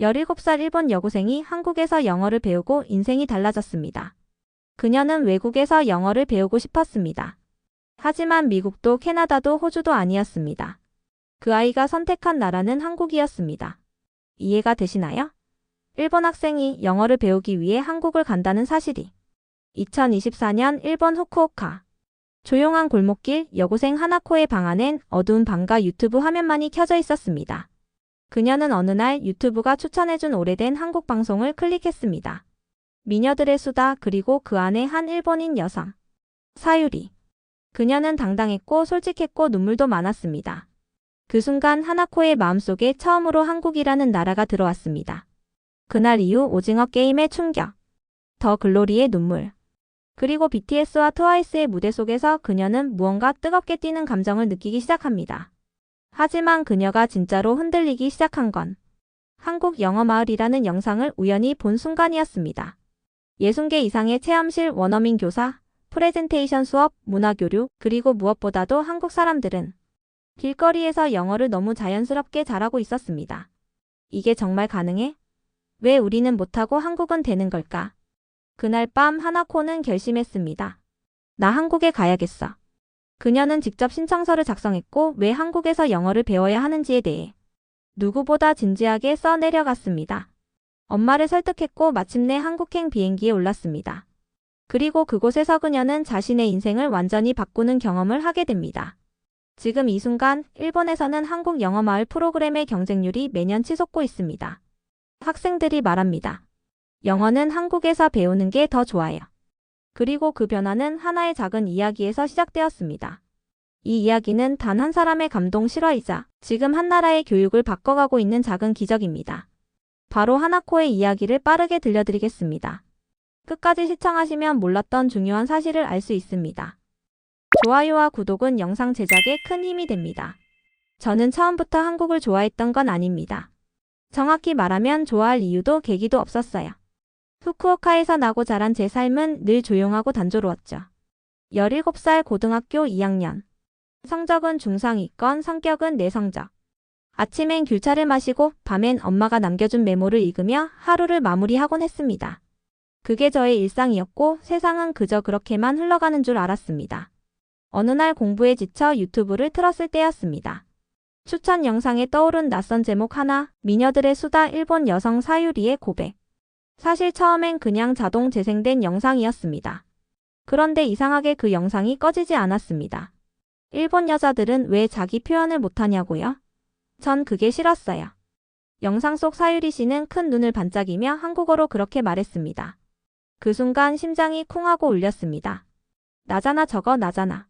17살 일본 여고생이 한국에서 영어를 배우고 인생이 달라졌습니다. 그녀는 외국에서 영어를 배우고 싶었습니다. 하지만 미국도 캐나다도 호주도 아니었습니다. 그 아이가 선택한 나라는 한국이었습니다. 이해가 되시나요? 일본 학생이 영어를 배우기 위해 한국을 간다는 사실이 2024년 일본 후쿠오카 조용한 골목길 여고생 하나코의 방 안엔 어두운 방과 유튜브 화면만이 켜져 있었습니다. 그녀는 어느 날 유튜브가 추천해준 오래된 한국 방송을 클릭했습니다. 미녀들의 수다 그리고 그 안에 한 일본인 여성 사유리 그녀는 당당했고 솔직했고 눈물도 많았습니다. 그 순간 하나코의 마음속에 처음으로 한국이라는 나라가 들어왔습니다. 그날 이후 오징어 게임의 충격, 더 글로리의 눈물, 그리고 BTS와 트와이스의 무대 속에서 그녀는 무언가 뜨겁게 뛰는 감정을 느끼기 시작합니다. 하지만 그녀가 진짜로 흔들리기 시작한 건 한국 영어 마을이라는 영상을 우연히 본 순간이었습니다. 60개 이상의 체험실 원어민 교사, 프레젠테이션 수업, 문화교류, 그리고 무엇보다도 한국 사람들은 길거리에서 영어를 너무 자연스럽게 잘하고 있었습니다. 이게 정말 가능해? 왜 우리는 못하고 한국은 되는 걸까? 그날 밤 하나코는 결심했습니다. 나 한국에 가야겠어. 그녀는 직접 신청서를 작성했고 왜 한국에서 영어를 배워야 하는지에 대해 누구보다 진지하게 써 내려갔습니다. 엄마를 설득했고 마침내 한국행 비행기에 올랐습니다. 그리고 그곳에서 그녀는 자신의 인생을 완전히 바꾸는 경험을 하게 됩니다. 지금 이 순간 일본에서는 한국 영어 마을 프로그램의 경쟁률이 매년 치솟고 있습니다. 학생들이 말합니다. 영어는 한국에서 배우는 게 더 좋아요. 그리고 그 변화는 하나의 작은 이야기에서 시작되었습니다. 이 이야기는 단 한 사람의 감동 실화이자 지금 한 나라의 교육을 바꿔가고 있는 작은 기적입니다. 바로 하나코의 이야기를 빠르게 들려드리겠습니다. 끝까지 시청하시면 몰랐던 중요한 사실을 알 수 있습니다. 좋아요와 구독은 영상 제작에 큰 힘이 됩니다. 저는 처음부터 한국을 좋아했던 건 아닙니다. 정확히 말하면 좋아할 이유도 계기도 없었어요. 후쿠오카에서 나고 자란 제 삶은 늘 조용하고 단조로웠죠. 17살 고등학교 2학년. 성적은 중상위권, 성격은 내성적. 아침엔 귤차를 마시고 밤엔 엄마가 남겨준 메모를 읽으며 하루를 마무리하곤 했습니다. 그게 저의 일상이었고 세상은 그저 그렇게만 흘러가는 줄 알았습니다. 어느 날 공부에 지쳐 유튜브를 틀었을 때였습니다. 추천 영상에 떠오른 낯선 제목 하나, 미녀들의 수다 일본 여성 사유리의 고백. 사실 처음엔 그냥 자동 재생된 영상이었습니다. 그런데 이상하게 그 영상이 꺼지지 않았습니다. 일본 여자들은 왜 자기 표현을 못하냐고요? 전 그게 싫었어요. 영상 속 사유리 씨는 큰 눈을 반짝이며 한국어로 그렇게 말했습니다. 그 순간 심장이 쿵 하고 울렸습니다. 나잖아 저거 나잖아.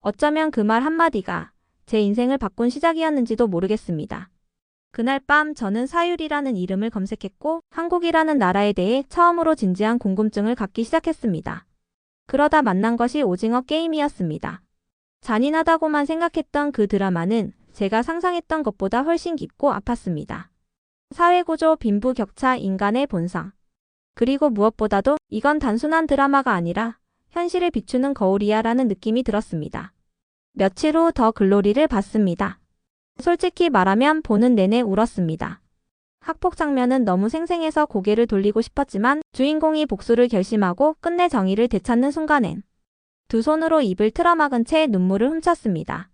어쩌면 그 말 한마디가 제 인생을 바꾼 시작이었는지도 모르겠습니다. 그날 밤 저는 사유리라는 이름을 검색했고 한국이라는 나라에 대해 처음으로 진지한 궁금증을 갖기 시작했습니다. 그러다 만난 것이 오징어 게임이었습니다. 잔인하다고만 생각했던 그 드라마는 제가 상상했던 것보다 훨씬 깊고 아팠습니다. 사회구조, 빈부 격차, 인간의 본성. 그리고 무엇보다도 이건 단순한 드라마가 아니라 현실을 비추는 거울이야 라는 느낌이 들었습니다. 며칠 후 더 글로리를 봤습니다. 솔직히 말하면 보는 내내 울었습니다. 학폭 장면은 너무 생생해서 고개를 돌리고 싶었지만 주인공이 복수를 결심하고 끝내 정의를 되찾는 순간엔 두 손으로 입을 틀어막은 채 눈물을 훔쳤습니다.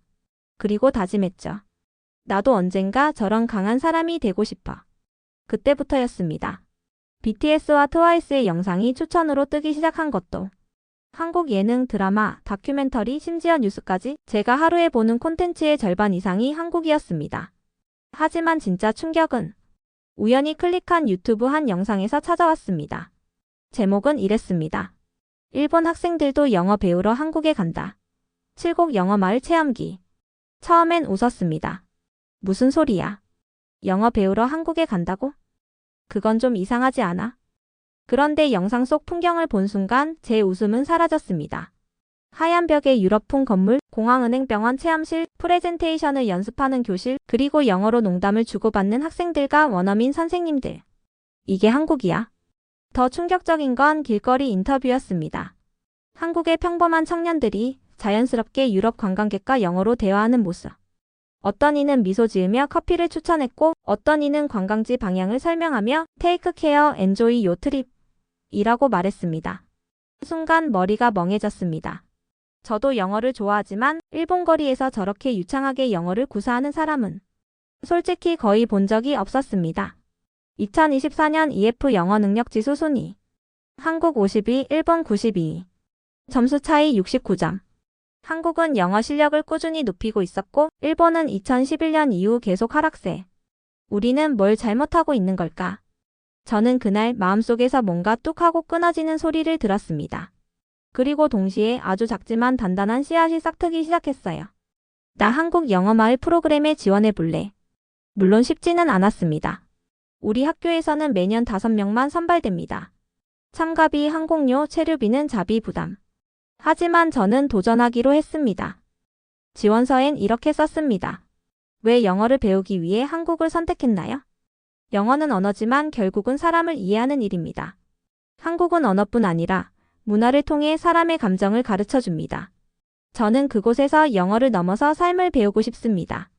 그리고 다짐했죠. 나도 언젠가 저런 강한 사람이 되고 싶어. 그때부터였습니다. BTS와 트와이스의 영상이 추천으로 뜨기 시작한 것도 한국 예능, 드라마, 다큐멘터리, 심지어 뉴스까지 제가 하루에 보는 콘텐츠의 절반 이상이 한국이었습니다. 하지만 진짜 충격은 우연히 클릭한 유튜브 한 영상에서 찾아왔습니다. 제목은 이랬습니다. 일본 학생들도 영어 배우러 한국에 간다. 칠곡 영어 마을 체험기. 처음엔 웃었습니다. 무슨 소리야? 영어 배우러 한국에 간다고? 그건 좀 이상하지 않아? 그런데 영상 속 풍경을 본 순간 제 웃음은 사라졌습니다. 하얀 벽의 유럽풍 건물, 공항은행 병원 체험실, 프레젠테이션을 연습하는 교실, 그리고 영어로 농담을 주고받는 학생들과 원어민 선생님들. 이게 한국이야. 더 충격적인 건 길거리 인터뷰였습니다. 한국의 평범한 청년들이 자연스럽게 유럽 관광객과 영어로 대화하는 모습. 어떤 이는 미소 지으며 커피를 추천했고 어떤 이는 관광지 방향을 설명하며 테이크 케어 엔조이 요 트립 이라고 말했습니다. 순간 머리가 멍해졌습니다. 저도 영어를 좋아하지만 일본 거리에서 저렇게 유창하게 영어를 구사하는 사람은 솔직히 거의 본 적이 없었습니다. 2024년 EF 영어 능력 지수 순위 한국 52, 일본 92 점수 차이 69점 한국은 영어 실력을 꾸준히 높이고 있었고 일본은 2011년 이후 계속 하락세. 우리는 뭘 잘못하고 있는 걸까? 저는 그날 마음속에서 뭔가 뚝 하고 끊어지는 소리를 들었습니다. 그리고 동시에 아주 작지만 단단한 씨앗이 싹트기 시작했어요. 나 한국 영어 마을 프로그램에 지원해 볼래? 물론 쉽지는 않았습니다. 우리 학교에서는 매년 5명만 선발됩니다. 참가비, 항공료, 체류비는 자비 부담. 하지만 저는 도전하기로 했습니다. 지원서엔 이렇게 썼습니다. 왜 영어를 배우기 위해 한국을 선택했나요? 영어는 언어지만 결국은 사람을 이해하는 일입니다. 한국은 언어뿐 아니라 문화를 통해 사람의 감정을 가르쳐 줍니다. 저는 그곳에서 영어를 넘어서 삶을 배우고 싶습니다.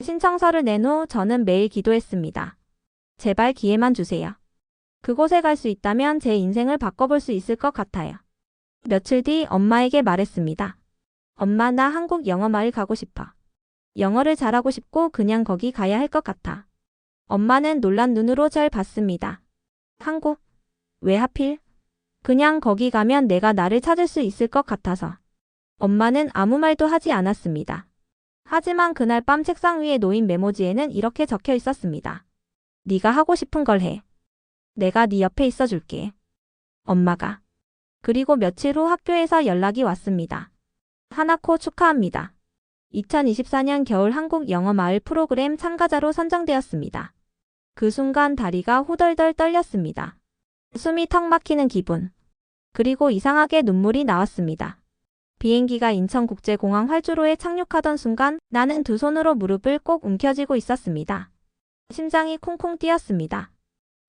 신청서를 낸 후 저는 매일 기도했습니다. 제발 기회만 주세요. 그곳에 갈 수 있다면 제 인생을 바꿔볼 수 있을 것 같아요. 며칠 뒤 엄마에게 말했습니다. 엄마 나 한국 영어 마을 가고 싶어. 영어를 잘하고 싶고 그냥 거기 가야 할 것 같아. 엄마는 놀란 눈으로 절 봤습니다. 한국? 왜 하필? 그냥 거기 가면 내가 나를 찾을 수 있을 것 같아서. 엄마는 아무 말도 하지 않았습니다. 하지만 그날 밤 책상 위에 놓인 메모지에는 이렇게 적혀 있었습니다. 네가 하고 싶은 걸 해. 내가 네 옆에 있어 줄게. 엄마가. 그리고 며칠 후 학교에서 연락이 왔습니다. 하나코 축하합니다. 2024년 겨울 한국 영어 마을 프로그램 참가자로 선정되었습니다. 그 순간 다리가 후덜덜 떨렸습니다. 숨이 턱 막히는 기분. 그리고 이상하게 눈물이 나왔습니다. 비행기가 인천국제공항 활주로에 착륙하던 순간 나는 두 손으로 무릎을 꼭 움켜쥐고 있었습니다. 심장이 콩콩 뛰었습니다.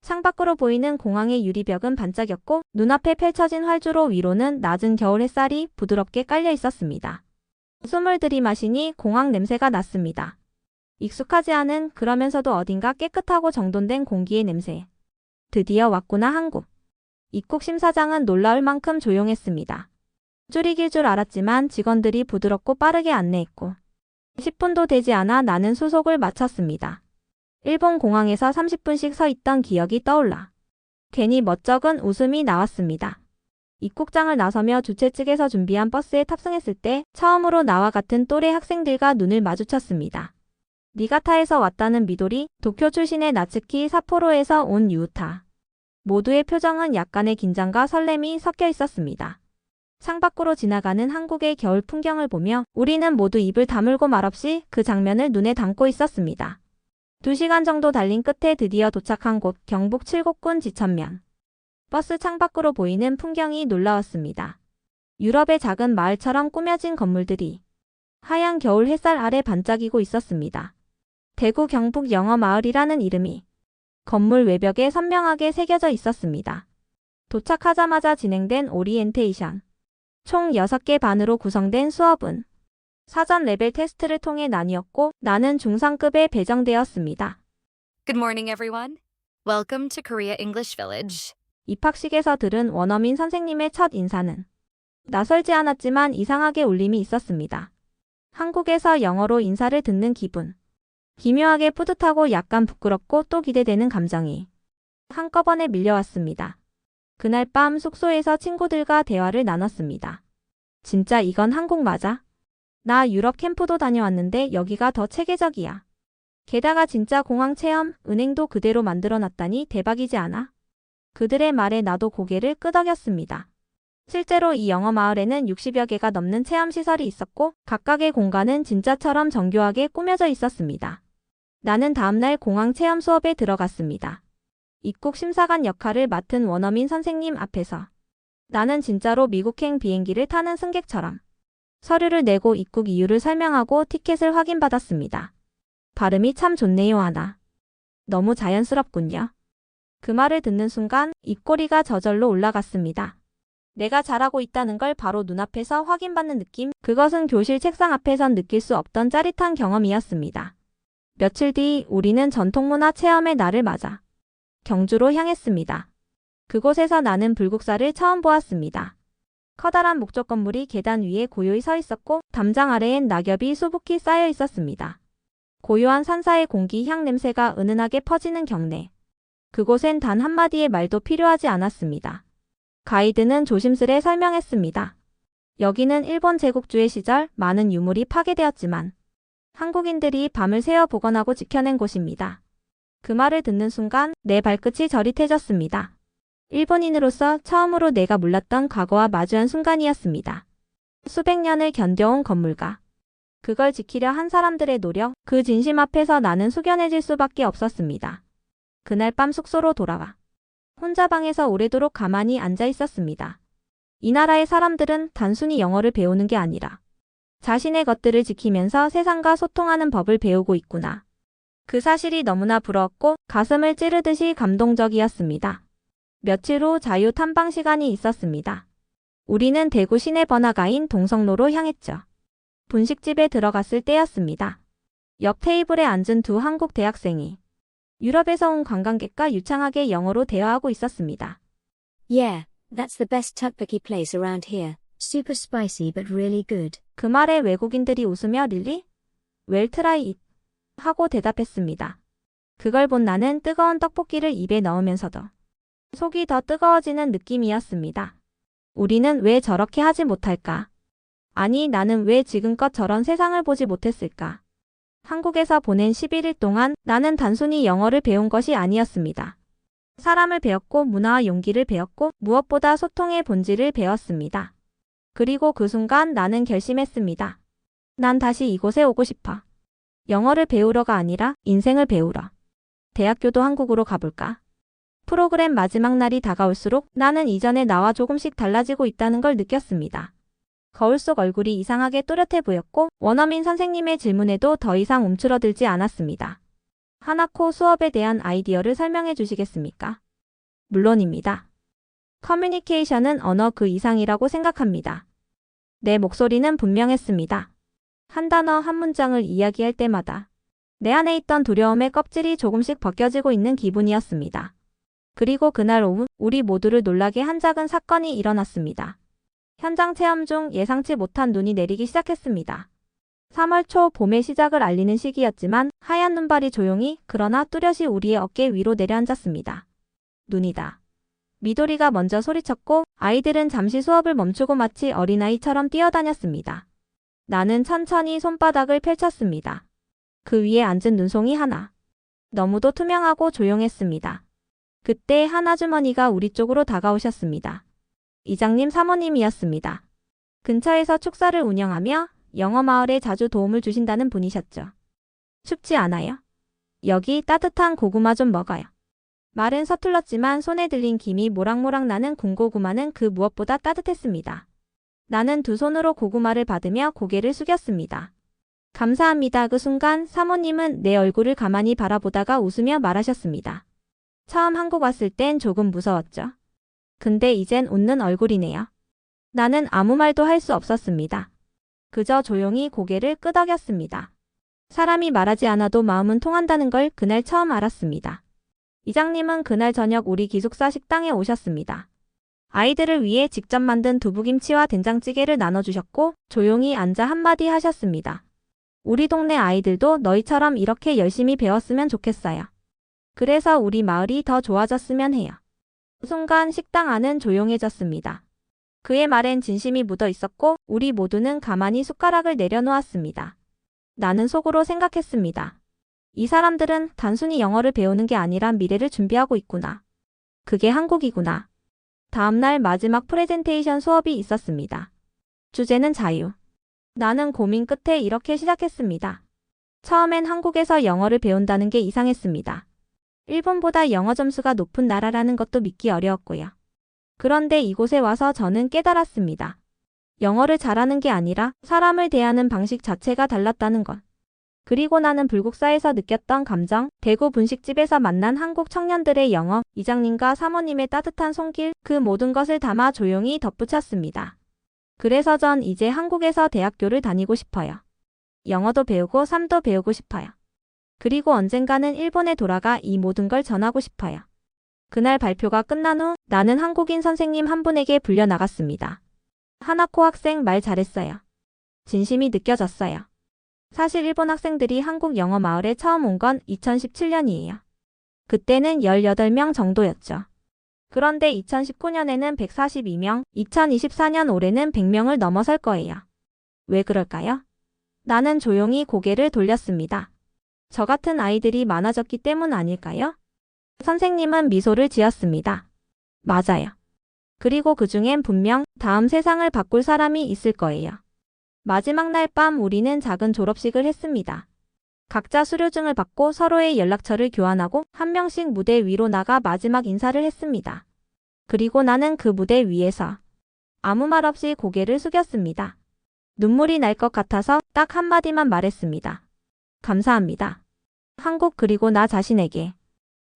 창밖으로 보이는 공항의 유리벽은 반짝였고 눈앞에 펼쳐진 활주로 위로는 낮은 겨울 햇살이 부드럽게 깔려 있었습니다. 숨을 들이마시니 공항 냄새가 났습니다. 익숙하지 않은 그러면서도 어딘가 깨끗하고 정돈된 공기의 냄새. 드디어 왔구나 한국. 입국 심사장은 놀라울 만큼 조용했습니다. 줄이길 줄 알았지만 직원들이 부드럽고 빠르게 안내했고 10분도 되지 않아 나는 수속을 마쳤습니다. 일본 공항에서 30분씩 서 있던 기억이 떠올라. 괜히 멋쩍은 웃음이 나왔습니다. 입국장을 나서며 주최 측에서 준비한 버스에 탑승했을 때 처음으로 나와 같은 또래 학생들과 눈을 마주쳤습니다. 니가타에서 왔다는 미도리, 도쿄 출신의 나츠키, 사포로에서 온 유우타. 모두의 표정은 약간의 긴장과 설렘이 섞여 있었습니다. 창밖으로 지나가는 한국의 겨울 풍경을 보며 우리는 모두 입을 다물고 말없이 그 장면을 눈에 담고 있었습니다. 두 시간 정도 달린 끝에 드디어 도착한 곳 경북 칠곡군 지천면. 버스 창밖으로 보이는 풍경이 놀라웠습니다. 유럽의 작은 마을처럼 꾸며진 건물들이 하얀 겨울 햇살 아래 반짝이고 있었습니다. 대구 경북 영어 마을이라는 이름이 건물 외벽에 선명하게 새겨져 있었습니다. 도착하자마자 진행된 오리엔테이션. 총 6개 반으로 구성된 수업은 사전 레벨 테스트를 통해 나뉘었고 나는 중상급에 배정되었습니다. Good morning, everyone. Welcome to Korea English Village. 입학식에서 들은 원어민 선생님의 첫 인사는 낯설지 않았지만 이상하게 울림이 있었습니다. 한국에서 영어로 인사를 듣는 기분. 기묘하게 뿌듯하고 약간 부끄럽고 또 기대되는 감정이 한꺼번에 밀려왔습니다. 그날 밤 숙소에서 친구들과 대화를 나눴습니다. 진짜 이건 한국 맞아? 나 유럽 캠프도 다녀왔는데 여기가 더 체계적이야. 게다가 진짜 공항 체험, 은행도 그대로 만들어놨다니 대박이지 않아? 그들의 말에 나도 고개를 끄덕였습니다. 실제로 이 영어 마을에는 60여 개가 넘는 체험시설이 있었고 각각의 공간은 진짜처럼 정교하게 꾸며져 있었습니다. 나는 다음날 공항 체험 수업에 들어갔습니다. 입국 심사관 역할을 맡은 원어민 선생님 앞에서 나는 진짜로 미국행 비행기를 타는 승객처럼 서류를 내고 입국 이유를 설명하고 티켓을 확인받았습니다. 발음이 참 좋네요, 하나. 너무 자연스럽군요. 그 말을 듣는 순간 입꼬리가 저절로 올라갔습니다. 내가 잘하고 있다는 걸 바로 눈앞에서 확인받는 느낌. 그것은 교실 책상 앞에선 느낄 수 없던 짜릿한 경험이었습니다. 며칠 뒤 우리는 전통문화 체험의 날을 맞아 경주로 향했습니다. 그곳에서 나는 불국사를 처음 보았습니다. 커다란 목적 건물이 계단 위에 고요히 서 있었고 담장 아래엔 낙엽이 수북히 쌓여 있었습니다. 고요한 산사의 공기 향 냄새가 은은하게 퍼지는 경내. 그곳엔 단 한마디의 말도 필요하지 않았습니다. 가이드는 조심스레 설명했습니다. 여기는 일본 제국주의 시절 많은 유물이 파괴되었지만 한국인들이 밤을 새어 복원하고 지켜낸 곳입니다. 그 말을 듣는 순간 내 발끝이 저릿해졌습니다. 일본인으로서 처음으로 내가 몰랐던 과거와 마주한 순간이었습니다. 수백 년을 견뎌온 건물가. 그걸 지키려 한 사람들의 노력, 그 진심 앞에서 나는 숙연해질 수밖에 없었습니다. 그날 밤 숙소로 돌아와 혼자 방에서 오래도록 가만히 앉아 있었습니다. 이 나라의 사람들은 단순히 영어를 배우는 게 아니라 자신의 것들을 지키면서 세상과 소통하는 법을 배우고 있구나. 그 사실이 너무나 부러웠고 가슴을 찌르듯이 감동적이었습니다. 며칠 후 자유 탐방 시간이 있었습니다. 우리는 대구 시내 번화가인 동성로로 향했죠. 분식집에 들어갔을 때였습니다. 옆 테이블에 앉은 두 한국 대학생이 유럽에서 온 관광객과 유창하게 영어로 대화하고 있었습니다. Yeah, that's the best tteokbokki place around here. Super spicy but really good. 그 말에 외국인들이 웃으며 릴리? 웰 트라이 잇 하고 대답했습니다. 그걸 본 나는 뜨거운 떡볶이를 입에 넣으면서도 속이 더 뜨거워지는 느낌이었습니다. 우리는 왜 저렇게 하지 못할까? 아니, 나는 왜 지금껏 저런 세상을 보지 못했을까? 한국에서 보낸 11일 동안 나는 단순히 영어를 배운 것이 아니었습니다. 사람을 배웠고 문화와 용기를 배웠고 무엇보다 소통의 본질을 배웠습니다. 그리고 그 순간 나는 결심했습니다. 난 다시 이곳에 오고 싶어. 영어를 배우러가 아니라 인생을 배우러. 대학교도 한국으로 가볼까? 프로그램 마지막 날이 다가올수록 나는 이전에 나와 조금씩 달라지고 있다는 걸 느꼈습니다. 거울 속 얼굴이 이상하게 또렷해 보였고 원어민 선생님의 질문에도 더 이상 움츠러들지 않았습니다. 하나코 수업에 대한 아이디어를 설명해 주시겠습니까? 물론입니다. 커뮤니케이션은 언어 그 이상이라고 생각합니다. 내 목소리는 분명했습니다. 한 단어 한 문장을 이야기할 때마다 내 안에 있던 두려움의 껍질이 조금씩 벗겨지고 있는 기분이었습니다. 그리고 그날 오후 우리 모두를 놀라게 한 작은 사건이 일어났습니다. 현장 체험 중 예상치 못한 눈이 내리기 시작했습니다. 3월 초 봄의 시작을 알리는 시기였지만 하얀 눈발이 조용히 그러나 뚜렷이 우리의 어깨 위로 내려앉았습니다. 눈이다. 미도리가 먼저 소리쳤고 아이들은 잠시 수업을 멈추고 마치 어린아이처럼 뛰어다녔습니다. 나는 천천히 손바닥을 펼쳤습니다. 그 위에 앉은 눈송이 하나. 너무도 투명하고 조용했습니다. 그때 한 아주머니가 우리 쪽으로 다가오셨습니다. 이장님 사모님이었습니다. 근처에서 축사를 운영하며 영어 마을에 자주 도움을 주신다는 분이셨죠. 춥지 않아요? 여기 따뜻한 고구마 좀 먹어요. 말은 서툴렀지만 손에 들린 김이 모락모락 나는 군고구마는 그 무엇보다 따뜻했습니다. 나는 두 손으로 고구마를 받으며 고개를 숙였습니다. 감사합니다. 그 순간 사모님은 내 얼굴을 가만히 바라보다가 웃으며 말하셨습니다. 처음 한국 왔을 땐 조금 무서웠죠. 근데 이젠 웃는 얼굴이네요. 나는 아무 말도 할 수 없었습니다. 그저 조용히 고개를 끄덕였습니다. 사람이 말하지 않아도 마음은 통한다는 걸 그날 처음 알았습니다. 이장님은 그날 저녁 우리 기숙사 식당에 오셨습니다. 아이들을 위해 직접 만든 두부김치와 된장찌개를 나눠주셨고 조용히 앉아 한마디 하셨습니다. 우리 동네 아이들도 너희처럼 이렇게 열심히 배웠으면 좋겠어요. 그래서 우리 마을이 더 좋아졌으면 해요. 순간 식당 안은 조용해졌습니다. 그의 말엔 진심이 묻어 있었고 우리 모두는 가만히 숟가락을 내려놓았습니다. 나는 속으로 생각했습니다. 이 사람들은 단순히 영어를 배우는 게 아니라 미래를 준비하고 있구나. 그게 한국이구나. 다음날 마지막 프레젠테이션 수업이 있었습니다. 주제는 자유. 나는 고민 끝에 이렇게 시작했습니다. 처음엔 한국에서 영어를 배운다는 게 이상했습니다. 일본보다 영어 점수가 높은 나라라는 것도 믿기 어려웠고요. 그런데 이곳에 와서 저는 깨달았습니다. 영어를 잘하는 게 아니라 사람을 대하는 방식 자체가 달랐다는 것. 그리고 나는 불국사에서 느꼈던 감정, 대구 분식집에서 만난 한국 청년들의 영어, 이장님과 사모님의 따뜻한 손길, 그 모든 것을 담아 조용히 덧붙였습니다. 그래서 전 이제 한국에서 대학교를 다니고 싶어요. 영어도 배우고 삶도 배우고 싶어요. 그리고 언젠가는 일본에 돌아가 이 모든 걸 전하고 싶어요. 그날 발표가 끝난 후 나는 한국인 선생님 한 분에게 불려 나갔습니다. 하나코 학생 말 잘했어요. 진심이 느껴졌어요. 사실 일본 학생들이 한국 영어 마을에 처음 온 건 2017년이에요. 그때는 18명 정도였죠. 그런데 2019년에는 142명, 2024년 올해는 100명을 넘어설 거예요. 왜 그럴까요? 나는 조용히 고개를 돌렸습니다. 저 같은 아이들이 많아졌기 때문 아닐까요? 선생님은 미소를 지었습니다. 맞아요. 그리고 그 중엔 분명 다음 세상을 바꿀 사람이 있을 거예요. 마지막 날 밤 우리는 작은 졸업식을 했습니다. 각자 수료증을 받고 서로의 연락처를 교환하고 한 명씩 무대 위로 나가 마지막 인사를 했습니다. 그리고 나는 그 무대 위에서 아무 말 없이 고개를 숙였습니다. 눈물이 날 것 같아서 딱 한마디만 말했습니다. 감사합니다. 한국 그리고 나 자신에게.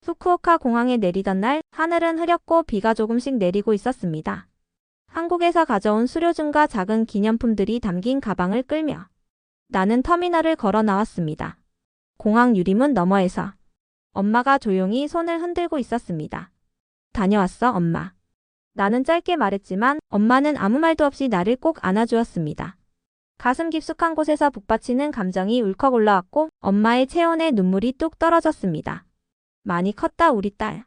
후쿠오카 공항에 내리던 날 하늘은 흐렸고 비가 조금씩 내리고 있었습니다. 한국에서 가져온 수료증과 작은 기념품들이 담긴 가방을 끌며 나는 터미널을 걸어 나왔습니다. 공항 유리문 너머에서 엄마가 조용히 손을 흔들고 있었습니다. 다녀왔어, 엄마. 나는 짧게 말했지만 엄마는 아무 말도 없이 나를 꼭 안아주었습니다. 가슴 깊숙한 곳에서 북받치는 감정이 울컥 올라왔고 엄마의 체온에 눈물이 뚝 떨어졌습니다. 많이 컸다, 우리 딸.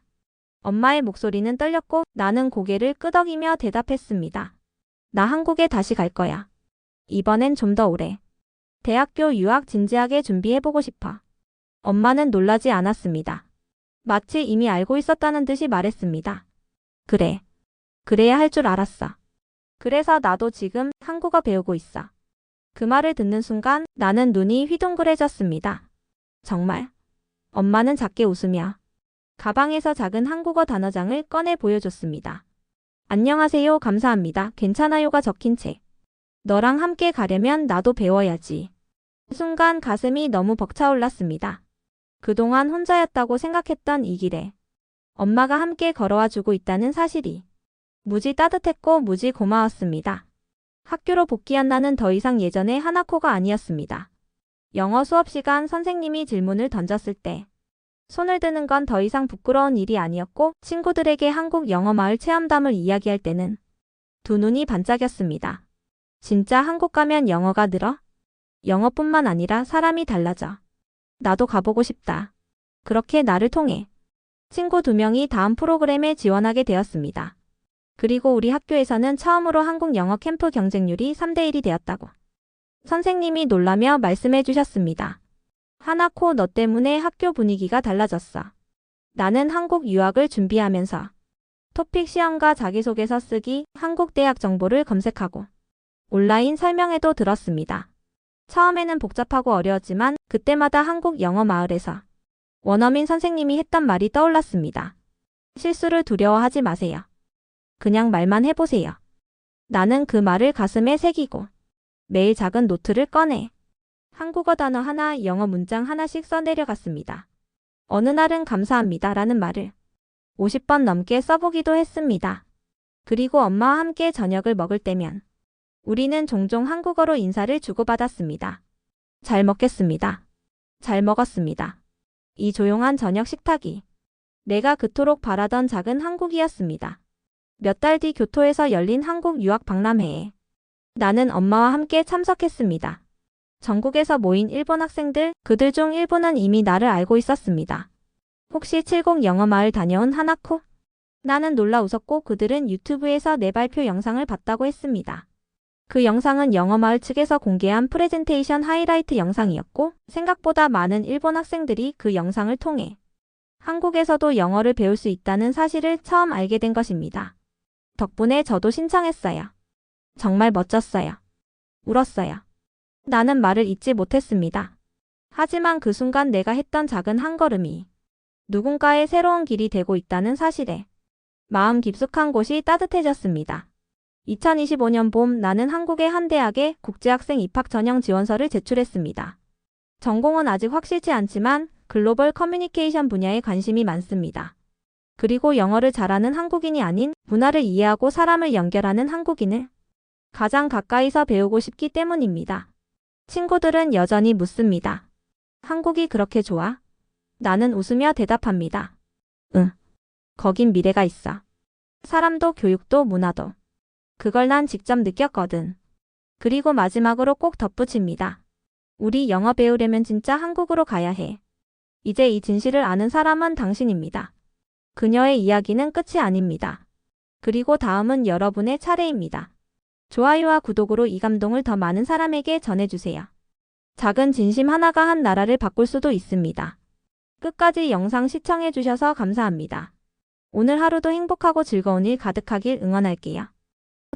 엄마의 목소리는 떨렸고 나는 고개를 끄덕이며 대답했습니다. 나 한국에 다시 갈 거야. 이번엔 좀 더 오래. 대학교 유학 진지하게 준비해보고 싶어. 엄마는 놀라지 않았습니다. 마치 이미 알고 있었다는 듯이 말했습니다. 그래. 그래야 할 줄 알았어. 그래서 나도 지금 한국어 배우고 있어. 그 말을 듣는 순간 나는 눈이 휘둥그레졌습니다. 정말. 엄마는 작게 웃으며 가방에서 작은 한국어 단어장을 꺼내 보여줬습니다. 안녕하세요, 감사합니다, 괜찮아요가 적힌 책. 너랑 함께 가려면 나도 배워야지. 순간 가슴이 너무 벅차올랐습니다. 그동안 혼자였다고 생각했던 이 길에 엄마가 함께 걸어와 주고 있다는 사실이 무지 따뜻했고 무지 고마웠습니다. 학교로 복귀한 나는 더 이상 예전의 하나코가 아니었습니다. 영어 수업 시간 선생님이 질문을 던졌을 때 손을 드는 건 더 이상 부끄러운 일이 아니었고 친구들에게 한국 영어 마을 체험담을 이야기할 때는 두 눈이 반짝였습니다. 진짜 한국 가면 영어가 늘어? 영어뿐만 아니라 사람이 달라져. 나도 가보고 싶다. 그렇게 나를 통해 친구 두 명이 다음 프로그램에 지원하게 되었습니다. 그리고 우리 학교에서는 처음으로 한국 영어 캠프 경쟁률이 3대1이 되었다고. 선생님이 놀라며 말씀해 주셨습니다. 하나코 너 때문에 학교 분위기가 달라졌어. 나는 한국 유학을 준비하면서 토픽 시험과 자기소개서 쓰기, 한국 대학 정보를 검색하고 온라인 설명회도 들었습니다. 처음에는 복잡하고 어려웠지만 그때마다 한국 영어 마을에서 원어민 선생님이 했던 말이 떠올랐습니다. 실수를 두려워하지 마세요. 그냥 말만 해보세요. 나는 그 말을 가슴에 새기고 매일 작은 노트를 꺼내 한국어 단어 하나, 영어 문장 하나씩 써내려갔습니다. 어느 날은 감사합니다 라는 말을 50번 넘게 써보기도 했습니다. 그리고 엄마와 함께 저녁을 먹을 때면 우리는 종종 한국어로 인사를 주고받았습니다. 잘 먹겠습니다. 잘 먹었습니다. 이 조용한 저녁 식탁이 내가 그토록 바라던 작은 한국이었습니다. 몇 달 뒤 교토에서 열린 한국 유학 박람회에 나는 엄마와 함께 참석했습니다. 전국에서 모인 일본 학생들, 그들 중 일부는 이미 나를 알고 있었습니다. 혹시 70 영어 마을 다녀온 하나코? 나는 놀라 웃었고 그들은 유튜브에서 내 발표 영상을 봤다고 했습니다. 그 영상은 영어 마을 측에서 공개한 프레젠테이션 하이라이트 영상이었고 생각보다 많은 일본 학생들이 그 영상을 통해 한국에서도 영어를 배울 수 있다는 사실을 처음 알게 된 것입니다. 덕분에 저도 신청했어요. 정말 멋졌어요. 울었어요. 나는 말을 잇지 못했습니다. 하지만 그 순간 내가 했던 작은 한 걸음이 누군가의 새로운 길이 되고 있다는 사실에 마음 깊숙한 곳이 따뜻해졌습니다. 2025년 봄 나는 한국의 한 대학에 국제학생 입학 전형 지원서를 제출했습니다. 전공은 아직 확실치 않지만 글로벌 커뮤니케이션 분야에 관심이 많습니다. 그리고 영어를 잘하는 한국인이 아닌 문화를 이해하고 사람을 연결하는 한국인을 가장 가까이서 배우고 싶기 때문입니다. 친구들은 여전히 묻습니다. 한국이 그렇게 좋아? 나는 웃으며 대답합니다. 응. 거긴 미래가 있어. 사람도 교육도 문화도. 그걸 난 직접 느꼈거든. 그리고 마지막으로 꼭 덧붙입니다. 우리 영어 배우려면 진짜 한국으로 가야 해. 이제 이 진실을 아는 사람은 당신입니다. 그녀의 이야기는 끝이 아닙니다. 그리고 다음은 여러분의 차례입니다. 좋아요와 구독으로 이 감동을 더 많은 사람에게 전해주세요. 작은 진심 하나가 한 나라를 바꿀 수도 있습니다. 끝까지 영상 시청해주셔서 감사합니다. 오늘 하루도 행복하고 즐거운 일 가득하길 응원할게요.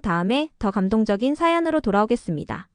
다음에 더 감동적인 사연으로 돌아오겠습니다.